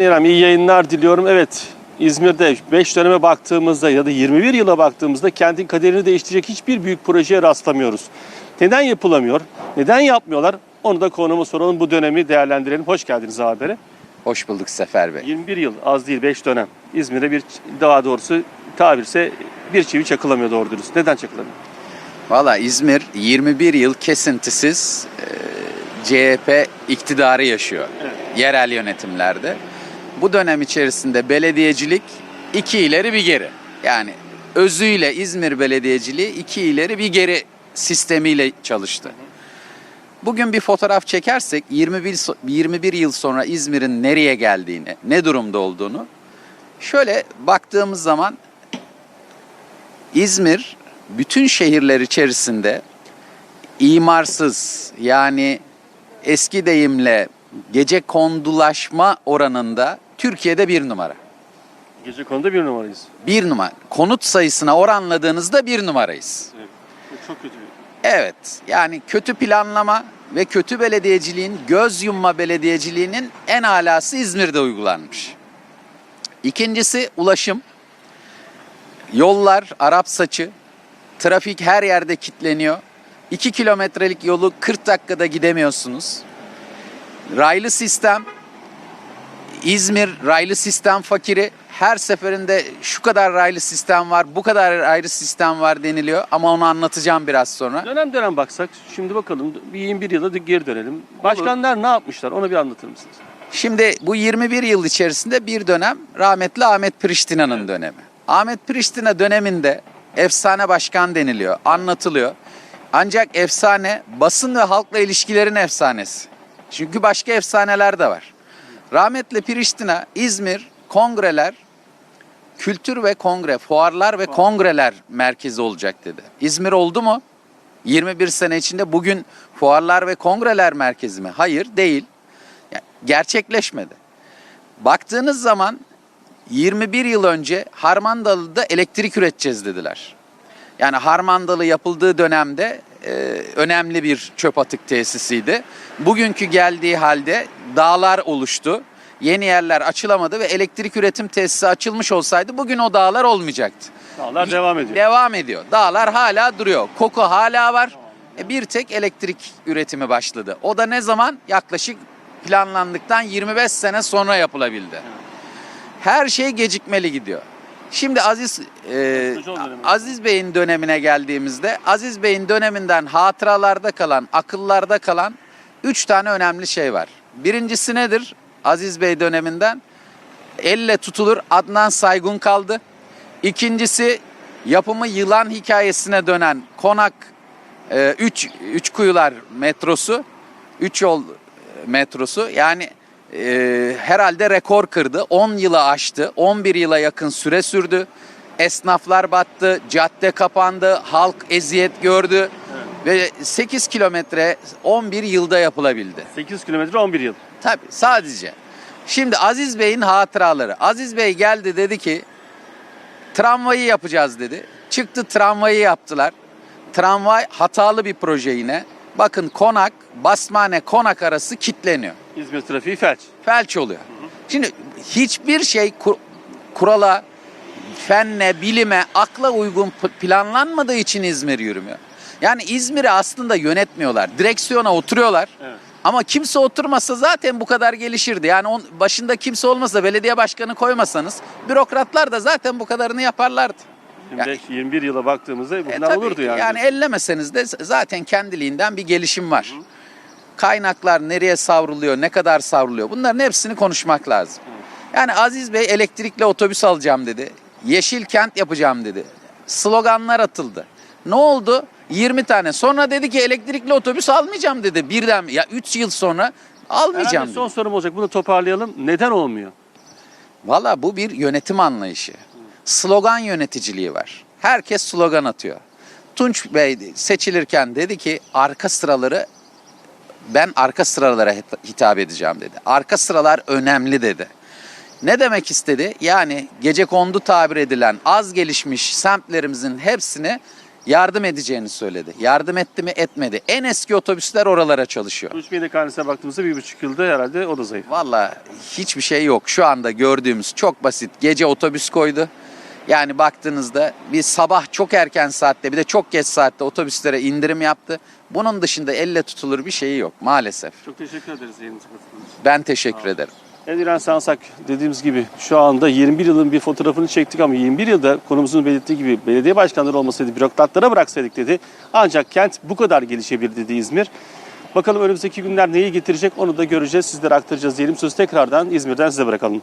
İrem iyi yayınlar diliyorum. Evet İzmir'de 5 döneme baktığımızda ya da 21 yıla baktığımızda kentin kaderini değiştirecek hiçbir büyük projeye rastlamıyoruz. Neden yapılamıyor? Neden yapmıyorlar? Onu da konuğuma soralım. Bu dönemi değerlendirelim. Hoş geldiniz habere. Hoş bulduk Sefer Bey. 21 yıl az değil 5 dönem. İzmir'de bir daha doğrusu tabirse bir çivi çakılamıyor doğru dürüst. Neden çakılamıyor? Valla İzmir 21 yıl kesintisiz e, CHP iktidarı yaşıyor Evet. yerel yönetimlerde. Bu dönem içerisinde belediyecilik iki ileri bir geri. Yani özüyle İzmir belediyeciliği iki ileri bir geri sistemiyle çalıştı. Bugün bir fotoğraf çekersek 21, so- 21 yıl sonra İzmir'in nereye geldiğini, ne durumda olduğunu şöyle baktığımız zaman İzmir bütün şehirler içerisinde imarsız yani eski deyimle gece kondulaşma oranında Türkiye'de bir numara. Gece konuda bir numarayız. Bir numara. Konut sayısına oranladığınızda bir numarayız. Evet. Bu çok kötü Evet yani kötü planlama ve kötü belediyeciliğin göz yumma belediyeciliğinin en alası İzmir'de uygulanmış. İkincisi ulaşım. Yollar Arap saçı. Trafik her yerde kilitleniyor. 2 kilometrelik yolu 40 dakikada gidemiyorsunuz. Raylı sistem. İzmir raylı sistem fakiri. Her seferinde şu kadar raylı sistem var, bu kadar raylı sistem var deniliyor. Ama onu anlatacağım biraz sonra. Dönem dönem baksak, şimdi bakalım bir 21 yıla geri dönelim. Başkanlar ne yapmışlar? Onu bir anlatır mısınız? Şimdi bu 21 yıl içerisinde bir dönem rahmetli Ahmet Priştina'nın dönemi. Ahmet Priştina döneminde efsane başkan deniliyor, anlatılıyor. Ancak efsane basın ve halkla ilişkilerin efsanesi. Çünkü başka efsaneler de var. Rahmetli Priştina İzmir kongreler kültür ve kongre, fuarlar ve kongreler merkezi olacak dedi. İzmir oldu mu? 21 sene içinde bugün fuarlar ve kongreler merkezi mi? Hayır, değil. Gerçekleşmedi. Baktığınız zaman 21 yıl önce Harmandalı'da elektrik üreteceğiz dediler. Yani Harmandalı yapıldığı dönemde e, önemli bir çöp atık tesisiydi. Bugünkü geldiği halde dağlar oluştu. Yeni yerler açılamadı ve elektrik üretim tesisi açılmış olsaydı bugün o dağlar olmayacaktı. Dağlar devam ediyor. Devam ediyor. Dağlar hala duruyor. Koku hala var. E, bir tek elektrik üretimi başladı. O da ne zaman? Yaklaşık planlandıktan 25 sene sonra yapılabildi. Her şey gecikmeli gidiyor. Şimdi Aziz e. Aziz Bey'in dönemine geldiğimizde Aziz Bey'in döneminden hatıralarda kalan, akıllarda kalan üç tane önemli şey var. Birincisi nedir? Aziz Bey döneminden elle tutulur Adnan Saygun kaldı. İkincisi yapımı yılan hikayesine dönen Konak 3 üç kuyular metrosu, 3 yol e, metrosu yani e, herhalde rekor kırdı. 10 yılı aştı. 11 yıla yakın süre sürdü. Esnaflar battı, cadde kapandı, halk eziyet gördü ve 8 kilometre 11 yılda yapılabildi. 8 kilometre 11 yıl. Tabii sadece. Şimdi Aziz Bey'in hatıraları. Aziz Bey geldi dedi ki tramvayı yapacağız dedi. Çıktı tramvayı yaptılar. Tramvay hatalı bir proje yine. Bakın Konak, Basmane Konak arası kitleniyor. İzmir trafiği felç. Felç oluyor. Şimdi hiçbir şey kur- kurala, fenne, bilime, akla uygun planlanmadığı için İzmir yürümüyor. Yani İzmir'i aslında yönetmiyorlar. Direksiyona oturuyorlar. Evet. Ama kimse oturmasa zaten bu kadar gelişirdi. Yani on, başında kimse olmasa belediye başkanı koymasanız bürokratlar da zaten bu kadarını yaparlardı. 25, 21 yıla baktığımızda E, bunlar tabii, olurdu yani. Yani ellemeseniz de zaten kendiliğinden bir gelişim var. Kaynaklar nereye savruluyor, ne kadar savruluyor bunların hepsini konuşmak lazım. Yani Aziz Bey elektrikli otobüs alacağım dedi. Yeşil kent yapacağım dedi. Sloganlar atıldı. Ne oldu? 20 tane. Sonra dedi ki elektrikli otobüs almayacağım dedi. Birden ya 3 yıl sonra almayacağım. Herhalde dedi. son sorum olacak. Bunu toparlayalım. Neden olmuyor? Valla bu bir yönetim anlayışı. Slogan yöneticiliği var. Herkes slogan atıyor. Tunç Bey seçilirken dedi ki arka sıraları ben arka sıralara hit- hitap edeceğim dedi. Arka sıralar önemli dedi. Ne demek istedi? Yani gece kondu tabir edilen az gelişmiş semtlerimizin hepsini Yardım edeceğini söyledi. Yardım etti mi etmedi. En eski otobüsler oralara çalışıyor. Göç Beylikhanesi'ne baktığımızda bir buçuk yılda herhalde o da zayıf. Valla hiçbir şey yok. Şu anda gördüğümüz çok basit. Gece otobüs koydu. Yani baktığınızda bir sabah çok erken saatte bir de çok geç saatte otobüslere indirim yaptı. Bunun dışında elle tutulur bir şeyi yok maalesef. Çok teşekkür ederiz yayınımıza katıldığınız için. Ben teşekkür ederim. Evet İrem Sansak dediğimiz gibi şu anda 21 yılın bir fotoğrafını çektik ama 21 yılda konumuzun belirttiği gibi belediye başkanları olmasaydı bürokratlara bıraksaydık dedi. Ancak kent bu kadar gelişebilir dedi İzmir. Bakalım önümüzdeki günler neyi getirecek onu da göreceğiz. Sizlere aktaracağız diyelim. Sözü tekrardan İzmir'den size bırakalım.